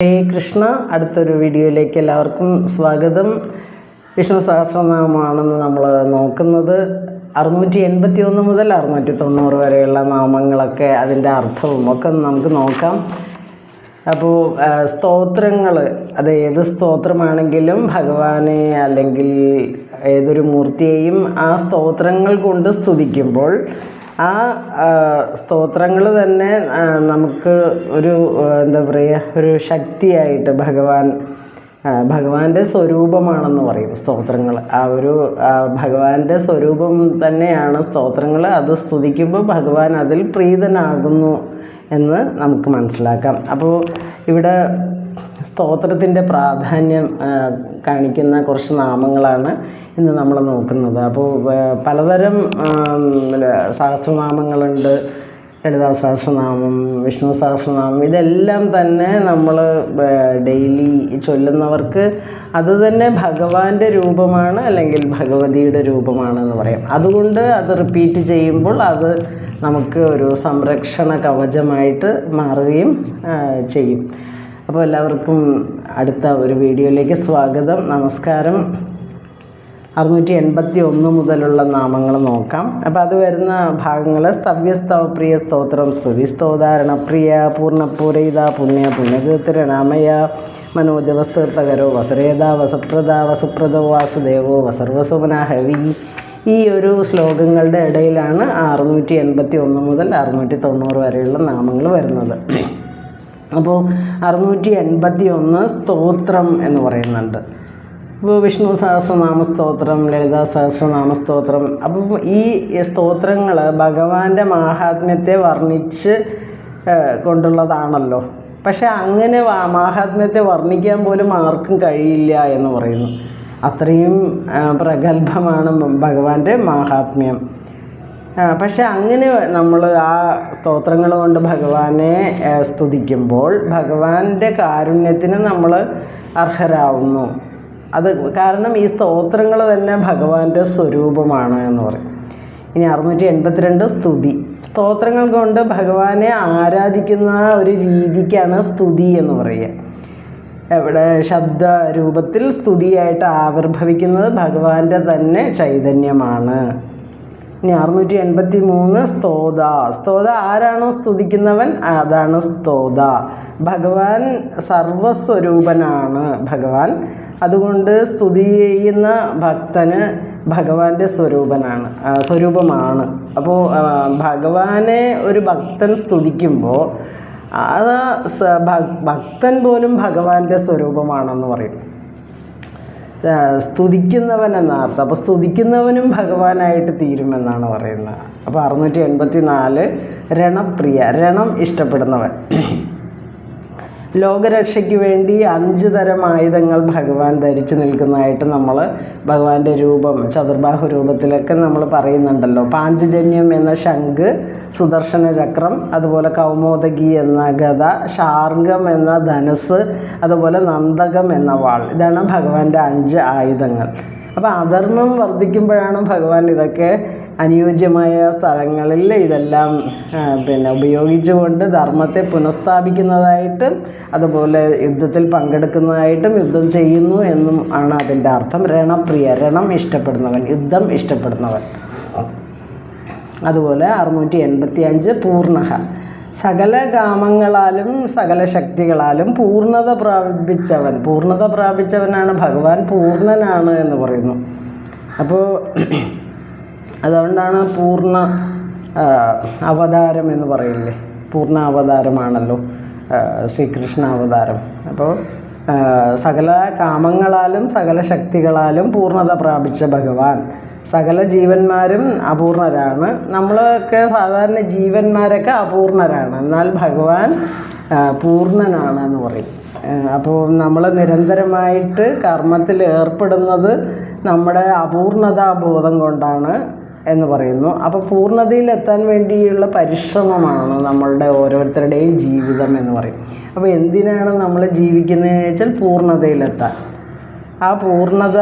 ഹരേ കൃഷ്ണ അടുത്തൊരു വീഡിയോയിലേക്ക് എല്ലാവർക്കും സ്വാഗതം. വിഷ്ണു സഹസ്രനാമമാണെന്ന് നമ്മൾ നോക്കുന്നത് അറുന്നൂറ്റി എൺപത്തി ഒന്ന് മുതൽ അറുന്നൂറ്റി തൊണ്ണൂറ് വരെയുള്ള നാമങ്ങളൊക്കെ അതിന്റെ അർത്ഥവും ഒക്കെ നമുക്ക് നോക്കാം. അപ്പോൾ സ്തോത്രങ്ങൾ അത് ഏത് സ്തോത്രമാണെങ്കിലും ഭഗവാനെ അല്ലെങ്കിൽ ഏതൊരു മൂർത്തിയെയും ആ സ്തോത്രങ്ങൾ കൊണ്ട് സ്തുതിക്കുമ്പോൾ ആ സ്തോത്രങ്ങൾ തന്നെ നമുക്ക് ഒരു എന്താ പറയുക ഒരു ശക്തിയായിട്ട് ഭഗവാൻ ഭഗവാന്റെ സ്വരൂപമാണെന്ന് പറയും സ്തോത്രങ്ങൾ. ആ ഒരു ഭഗവാന്റെ സ്വരൂപം തന്നെയാണ് സ്തോത്രങ്ങൾ. അത് സ്തുതിക്കുമ്പോൾ ഭഗവാൻ അതിൽ പ്രീതനാകുന്നു എന്ന് നമുക്ക് മനസ്സിലാക്കാം. അപ്പോൾ ഇവിടെ സ്തോത്രത്തിന്റെ പ്രാധാന്യം കാണിക്കുന്ന കുറച്ച് നാമങ്ങളാണ് ഇന്ന് നമ്മൾ നോക്കുന്നത്. അപ്പോൾ പലതരം സഹസ്രനാമങ്ങളുണ്ട് ലളിതാ സഹസ്രനാമം വിഷ്ണു സഹസ്രനാമം ഇതെല്ലാം തന്നെ നമ്മൾ ഡെയിലി ചൊല്ലുന്നവർക്ക് അത് തന്നെ ഭഗവാന്റെ രൂപമാണ് അല്ലെങ്കിൽ ഭഗവതിയുടെ രൂപമാണെന്ന് പറയാം. അതുകൊണ്ട് അത് റിപ്പീറ്റ് ചെയ്യുമ്പോൾ അത് നമുക്ക് ഒരു സംരക്ഷണ കവചമായിട്ട് മാറുകയും ചെയ്യും. അപ്പോൾ എല്ലാവർക്കും അടുത്ത ഒരു വീഡിയോയിലേക്ക് സ്വാഗതം. നമസ്കാരം. അറുന്നൂറ്റി എൺപത്തി ഒന്ന് മുതലുള്ള നാമങ്ങൾ നോക്കാം. അപ്പോൾ അത് വരുന്ന ഭാഗങ്ങൾ സ്തവ്യസ്തവപ്രിയ സ്തോത്രം സ്തുതി സ്തോധാരണ പ്രിയ പൂർണപൂരയിത പുണ്യ പുണ്യകീർത്തിരണാമയ മനോജവസ്തീർത്ഥകരോ വസരേത വസപ്രദ വസുപ്രദോ വാസുദേവോ വസർവസുമന ഹവി. ഈ ഒരു ശ്ലോകങ്ങളുടെ ഇടയിലാണ് അറുന്നൂറ്റി എൺപത്തി ഒന്ന് മുതൽ അറുന്നൂറ്റി തൊണ്ണൂറ് വരെയുള്ള നാമങ്ങൾ വരുന്നത്. അപ്പോൾ അറുന്നൂറ്റി എൺപത്തി ഒന്ന് സ്തോത്രം എന്ന് പറയുന്നുണ്ട്. ഇപ്പോൾ വിഷ്ണു സഹസ്രനാമ സ്തോത്രം ലളിതാ സഹസ്രനാമ സ്തോത്രം. അപ്പോൾ ഈ സ്തോത്രങ്ങൾ ഭഗവാന്റെ മാഹാത്മ്യത്തെ വർണിച്ച് കൊണ്ടുള്ളതാണല്ലോ. പക്ഷെ അങ്ങനെ മഹാത്മ്യത്തെ വർണിക്കാൻ പോലും ആർക്കും കഴിയില്ല എന്ന് പറയുന്നു. അത്രയും പ്രഗത്ഭമാണ് ഭഗവാന്റെ മാഹാത്മ്യം. പക്ഷെ അങ്ങനെ നമ്മൾ ആ സ്തോത്രങ്ങൾ കൊണ്ട് ഭഗവാനെ സ്തുതിക്കുമ്പോൾ ഭഗവാന്റെ കാരുണ്യത്തിന് നമ്മൾ അർഹരാവുന്നു. അത് കാരണം ഈ സ്തോത്രങ്ങൾ തന്നെ ഭഗവാന്റെ സ്വരൂപമാണ് എന്ന് പറയും. ഇനി അറുന്നൂറ്റി എൺപത്തിരണ്ട് സ്തുതി. സ്തോത്രങ്ങൾ കൊണ്ട് ഭഗവാനെ ആരാധിക്കുന്ന ഒരു രീതിക്കാണ് സ്തുതി എന്ന് പറയുക. ഇവിടെ ശബ്ദ രൂപത്തിൽ സ്തുതിയായിട്ട് ആവിർഭവിക്കുന്നത് ഭഗവാന്റെ തന്നെ ചൈതന്യമാണ്. ഇനി അറുന്നൂറ്റി എൺപത്തി മൂന്ന് സ്തോത. സ്തോത ആരാണോ സ്തുതിക്കുന്നവൻ? അതാണ് സ്തോത. ഭഗവാൻ സർവസ്വരൂപനാണ് ഭഗവാൻ. അതുകൊണ്ട് സ്തുതി ചെയ്യുന്ന ഭക്തന് ഭഗവാന്റെ സ്വരൂപനാണ് സ്വരൂപമാണ്. അപ്പോൾ ഭഗവാനെ ഒരു ഭക്തൻ സ്തുതിക്കുമ്പോൾ അത് ഭക്തൻ പോലും ഭഗവാന്റെ സ്വരൂപമാണെന്ന് പറയും. സ്തുതിക്കുന്നവൻ എന്നർത്ഥം അപ്പം സ്തുതിക്കുന്നവനും ഭഗവാനായിട്ട് തീരുമെന്നാണ് പറയുന്നത്. അപ്പോൾ അറുന്നൂറ്റി എൺപത്തി നാല് രണപ്രിയ രണം ഇഷ്ടപ്പെടുന്നവൻ. ലോകരക്ഷയ്ക്ക് വേണ്ടി അഞ്ച് തരം ആയുധങ്ങൾ ഭഗവാൻ ധരിച്ചു നിൽക്കുന്നതായിട്ട് നമ്മൾ ഭഗവാന്റെ രൂപം ചതുർബാഹു രൂപത്തിലൊക്കെ നമ്മൾ പറയുന്നുണ്ടല്ലോ. പാഞ്ചജന്യം എന്ന ശംഖ് സുദർശന ചക്രം അതുപോലെ കൗമോദകി എന്ന ഗത ശാർഗം എന്ന ധനുസ് അതുപോലെ നന്ദകം എന്ന വാൾ. ഇതാണ് ഭഗവാന്റെ അഞ്ച് ആയുധങ്ങൾ. അപ്പോൾ അധർമ്മം വർദ്ധിക്കുമ്പോഴാണ് ഭഗവാൻ ഇതൊക്കെ അനുയോജ്യമായ സ്ഥലങ്ങളിൽ ഇതെല്ലാം പിന്നെ ഉപയോഗിച്ചുകൊണ്ട് ധർമ്മത്തെ പുനഃസ്ഥാപിക്കുന്നതായിട്ടും അതുപോലെ യുദ്ധത്തിൽ പങ്കെടുക്കുന്നതായിട്ടും യുദ്ധം ചെയ്യുന്നു എന്നും ആണ് അതിന്റെ അർത്ഥം. രണപ്രിയ രണം ഇഷ്ടപ്പെടുന്നവൻ യുദ്ധം ഇഷ്ടപ്പെടുന്നവൻ. അതുപോലെ അറുന്നൂറ്റി എൺപത്തി അഞ്ച് പൂർണഹ സകല കാമങ്ങളാലും സകല ശക്തികളാലും പൂർണത പ്രാപിച്ചവൻ പൂർണത പ്രാപിച്ചവനാണ് ഭഗവാൻ പൂർണനാണ് എന്ന് പറയുന്നു. അപ്പോൾ അതുകൊണ്ടാണ് പൂർണ അവതാരം എന്ന് പറയില്ലേ? പൂർണ അവതാരമാണല്ലോ ശ്രീകൃഷ്ണ അവതാരം. അപ്പോൾ സകല കാമങ്ങളാലും സകല ശക്തികളാലും പൂർണത പ്രാപിച്ച ഭഗവാൻ. സകല ജീവന്മാരും അപൂർണരാണ്. നമ്മളൊക്കെ സാധാരണ ജീവന്മാരൊക്കെ അപൂർണരാണ്. എന്നാൽ ഭഗവാൻ പൂർണനാണ് എന്ന് പറയും. അപ്പോൾ നമ്മൾ നിരന്തരമായിട്ട് കർമ്മത്തിൽ ഏർപ്പെടുന്നത് നമ്മുടെ അപൂർണതാ ബോധം കൊണ്ടാണ്. എന്ന് പറയുന്നു. അപ്പോൾ പൂർണതയിലെത്താൻ വേണ്ടിയുള്ള പരിശ്രമമാണ് നമ്മളുടെ ഓരോരുത്തരുടെയും ജീവിതം എന്ന് പറയും. അപ്പോൾ എന്തിനാണ് നമ്മൾ ജീവിക്കുന്നതെന്ന് വെച്ചാൽ പൂർണതയിലെത്താൻ. ആ പൂർണത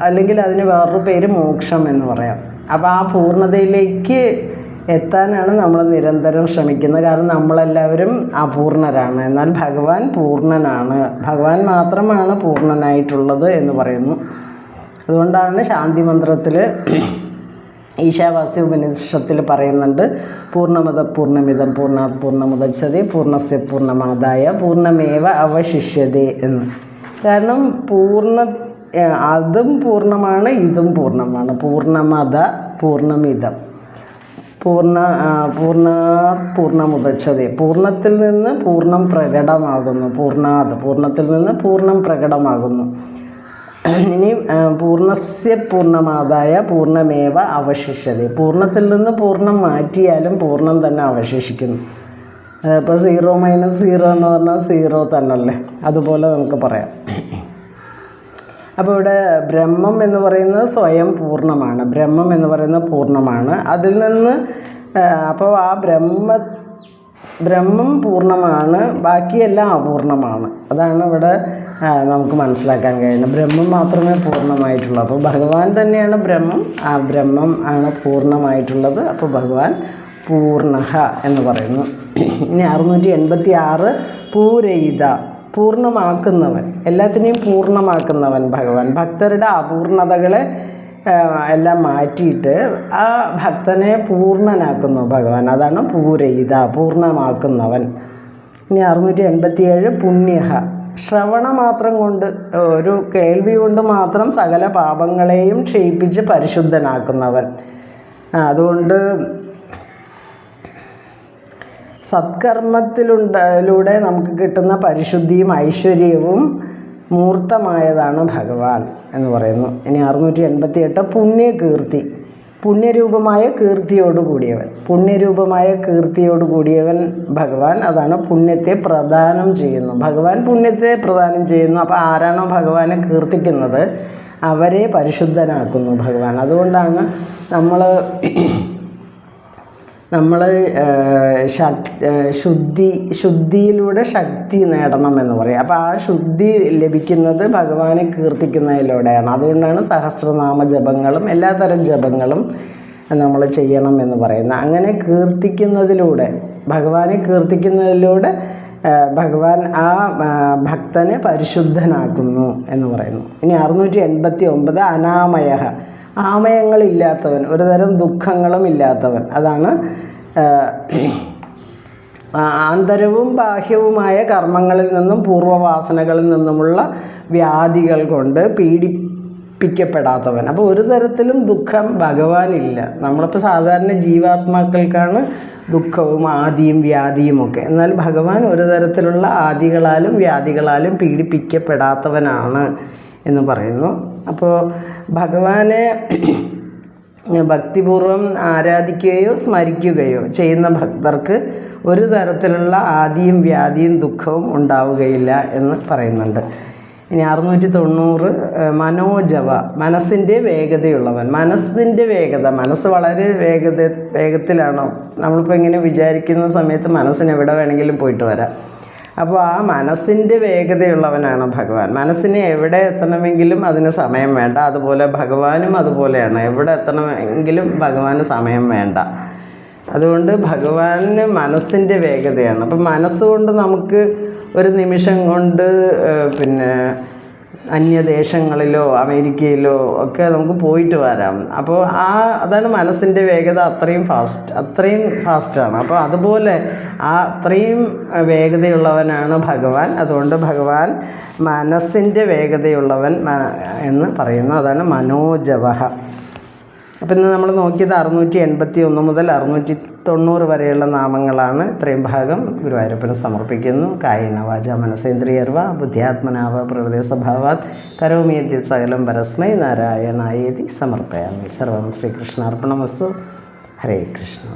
അല്ലെങ്കിൽ അതിന് വേറൊരു പേര് മോക്ഷം എന്ന് പറയാം. അപ്പോൾ ആ പൂർണതയിലേക്ക് എത്താനാണ് നമ്മൾ നിരന്തരം ശ്രമിക്കുന്നത്. കാരണം നമ്മളെല്ലാവരും അപൂർണരാണ്. എന്നാൽ ഭഗവാൻ പൂർണനാണ്. ഭഗവാൻ മാത്രമാണ് പൂർണനായിട്ടുള്ളത് എന്ന് പറയുന്നു. അതുകൊണ്ടാണ് ശാന്തി മന്ത്രത്തിൽ ഈശാവാസ്യ ഉപനിഷത്തിൽ പറയുന്നുണ്ട് പൂർണമത പൂർണമിതം പൂർണാത് പൂർണമുദച്ചതി പൂർണസ്യ പൂർണമാതായ പൂർണമേവ അവശിഷ്യതേ എന്ന്. കാരണം പൂർണ അതും പൂർണമാണ് ഇതും പൂർണമാണ് പൂർണമത പൂർണമിതം പൂർണ പൂർണാത് പൂർണമുദച്ഛതി പൂർണത്തിൽ നിന്ന് പൂർണം പ്രകടമാകുന്നു. പൂർണാത് പൂർണത്തിൽ നിന്ന് പൂർണം പ്രകടമാകുന്നു. ഇനി പൂർണസ്യ പൂർണമാതായ പൂർണമേവ അവശിഷ്യതി. പൂർണത്തിൽ നിന്ന് പൂർണം മാറ്റിയാലും പൂർണം തന്നെ അവശേഷിക്കുന്നു. ഇപ്പോൾ സീറോ മൈനസ് സീറോ എന്ന് പറഞ്ഞാൽ സീറോ തന്നല്ലേ? അതുപോലെ നമുക്ക് പറയാം. അപ്പോൾ ഇവിടെ ബ്രഹ്മം എന്ന് പറയുന്നത് സ്വയം പൂർണമാണ്. ബ്രഹ്മം എന്ന് പറയുന്നത് പൂർണമാണ്. അതിൽ നിന്ന് അപ്പോൾ ആ ബ്രഹ്മ ബ്രഹ്മം പൂർണമാണ് ബാക്കിയെല്ലാം അപൂർണമാണ്. അതാണ് ഇവിടെ നമുക്ക് മനസ്സിലാക്കാൻ കഴിയുന്നത്. ബ്രഹ്മം മാത്രമേ പൂർണമായിട്ടുള്ളൂ. അപ്പോൾ ഭഗവാൻ തന്നെയാണ് ബ്രഹ്മം. ആ ബ്രഹ്മം ആണ് പൂർണമായിട്ടുള്ളത്. അപ്പോൾ ഭഗവാൻ പൂർണഹ എന്ന് പറയുന്നു. ഇനി അറുന്നൂറ്റി എൺപത്തി ആറ് പൂരയിത പൂർണമാക്കുന്നവൻ. എല്ലാത്തിനെയും പൂർണമാക്കുന്നവൻ ഭഗവാൻ. ഭക്തരുടെ അപൂർണതകളെ എല്ലാം മാറ്റിയിട്ട് ആ ഭക്തനെ പൂർണനാക്കുന്നു ഭഗവാൻ. അതാണ് പൂരയിത പൂർണമാക്കുന്നവൻ. ഇനി അറുന്നൂറ്റി എൺപത്തിയേഴ് പുണ്യഹ. ശ്രവണ മാത്രം കൊണ്ട് ഒരു കേൾവി കൊണ്ട് മാത്രം സകല പാപങ്ങളെയും ക്ഷയിപ്പിച്ച് പരിശുദ്ധനാക്കുന്നവൻ. അതുകൊണ്ട് സത്കർമ്മത്തിലുണ്ടലൂടെ നമുക്ക് കിട്ടുന്ന പരിശുദ്ധിയും ഐശ്വര്യവും മൂർത്തമായതാണ് ഭഗവാൻ എന്ന് പറയുന്നു. ഇനി അറുന്നൂറ്റി എൺപത്തി എട്ട് പുണ്യകീർത്തി. പുണ്യരൂപമായ കീർത്തിയോട് കൂടിയവൻ. പുണ്യരൂപമായ കീർത്തിയോട് കൂടിയവൻ ഭഗവാൻ. അതാണ് പുണ്യത്തെ പ്രദാനം ചെയ്യുന്നു. ഭഗവാൻ പുണ്യത്തെ പ്രദാനം ചെയ്യുന്നു. അപ്പോൾ ആരാണോ ഭഗവാനെ കീർത്തിക്കുന്നത്? അവരെ പരിശുദ്ധനാക്കുന്നു ഭഗവാൻ. അതുകൊണ്ടാണ് നമ്മൾ നമ്മൾ ശുദ്ധി ശുദ്ധിയിലൂടെ ശക്തി നേടണം എന്ന് പറയും. അപ്പോൾ ആ ശുദ്ധി ലഭിക്കുന്നത് ഭഗവാനെ കീർത്തിക്കുന്നതിലൂടെയാണ്. അതുകൊണ്ടാണ് സഹസ്രനാമ ജപങ്ങളും എല്ലാതരം ജപങ്ങളും നമ്മൾ ചെയ്യണം എന്ന് പറയുന്നത്. അങ്ങനെ കീർത്തിക്കുന്നതിലൂടെ ഭഗവാനെ കീർത്തിക്കുന്നതിലൂടെ ഭഗവാൻ ആ ഭക്തനെ പരിശുദ്ധനാക്കുന്നു എന്ന് പറയുന്നു. ഇനി അറുന്നൂറ്റി എൺപത്തി ഒമ്പത് അനാമയ ആമയങ്ങളില്ലാത്തവൻ ഒരുതരം ദുഃഖങ്ങളും ഇല്ലാത്തവൻ. അതാണ് ആന്തരവും ബാഹ്യവുമായ കർമ്മങ്ങളിൽ നിന്നും പൂർവവാസനകളിൽ നിന്നുമുള്ള വ്യാധികൾ കൊണ്ട് പീഡിപ്പിക്കപ്പെടാത്തവൻ. അപ്പോൾ ഒരു തരത്തിലും ദുഃഖം ഭഗവാനില്ല. നമ്മളിപ്പോൾ സാധാരണ ജീവാത്മാക്കൾക്കാണ് ദുഃഖവും ആദിയും വ്യാധിയുമൊക്കെ എന്നാൽ ഭഗവാൻ ഒരു തരത്തിലുള്ള ആദികളാലും വ്യാധികളാലും പീഡിപ്പിക്കപ്പെടാത്തവനാണ്. എന്ന് പറയുന്നു. അപ്പോൾ ഭഗവാനെ ഭക്തിപൂർവം ആരാധിക്കുകയോ സ്മരിക്കുകയോ ചെയ്യുന്ന ഭക്തർക്ക് ഒരു തരത്തിലുള്ള ആദിയും വ്യാധിയും ദുഃഖവും ഉണ്ടാവുകയില്ല എന്ന് പറയുന്നുണ്ട്. ഇനി അറുന്നൂറ്റി തൊണ്ണൂറ് മനോജവ മനസ്സിന്റെ വേഗതയുള്ളവൻ. മനസ്സിന്റെ വേഗത മനസ്സ് വളരെ വേഗത വേഗത്തിലാണോ? നമ്മളിപ്പോൾ ഇങ്ങനെ വിചാരിക്കുന്ന സമയത്ത് മനസ്സിന് എവിടെ വേണമെങ്കിലും പോയിട്ട് വരാം. അപ്പോൾ ആ മനസ്സിന്റെ വേഗതയുള്ളവനാണ് ഭഗവാൻ. മനസ്സിന് എവിടെ എത്തണമെങ്കിലും അതിന് സമയം വേണ്ട. അതുപോലെ ഭഗവാനും അതുപോലെയാണ്. എവിടെ എത്തണമെങ്കിലും ഭഗവാന് സമയം വേണ്ട. അതുകൊണ്ട് ഭഗവാന് മനസ്സിന്റെ വേഗതയാണ്. അപ്പം മനസ്സുകൊണ്ട് നമുക്ക് ഒരു നിമിഷം കൊണ്ട് പിന്നെ അന്യദേശങ്ങളിലോ അമേരിക്കയിലോ ഒക്കെ നമുക്ക് പോയിട്ട് വരാം. അപ്പോൾ ആ അതാണ് മനസ്സിന്റെ വേഗത അത്രയും ഫാസ്റ്റ് അത്രയും ഫാസ്റ്റാണ് അപ്പോൾ അതുപോലെ ആ അത്രയും വേഗതയുള്ളവനാണ് ഭഗവാൻ. അതുകൊണ്ട് ഭഗവാൻ മനസ്സിന്റെ വേഗതയുള്ളവൻ എന്ന് പറയുന്നു. അതാണ് മനോജവഹ. അപ്പം ഇന്ന് നമ്മൾ നോക്കിയത് അറുന്നൂറ്റി എൺപത്തി ഒന്ന് മുതൽ അറുന്നൂറ്റി തൊണ്ണൂറ് വരെയുള്ള നാമങ്ങളാണ് ഇത്രയും ഭാഗം ഗുരുവായൂരപ്പന് സമർപ്പിക്കുന്നു. കായിന വാച മനസേന്ദ്രിയർവ ബുദ്ധിയാത്മനാവ പ്രകൃതി സ്വഭാവാത് കരോമിയദ്യ സകലം പരസ്മൈ നാരായണായേതി സമർപ്പയാമി. സർവം ശ്രീകൃഷ്ണാർപ്പണമസ്തു. ഹരേ കൃഷ്ണ.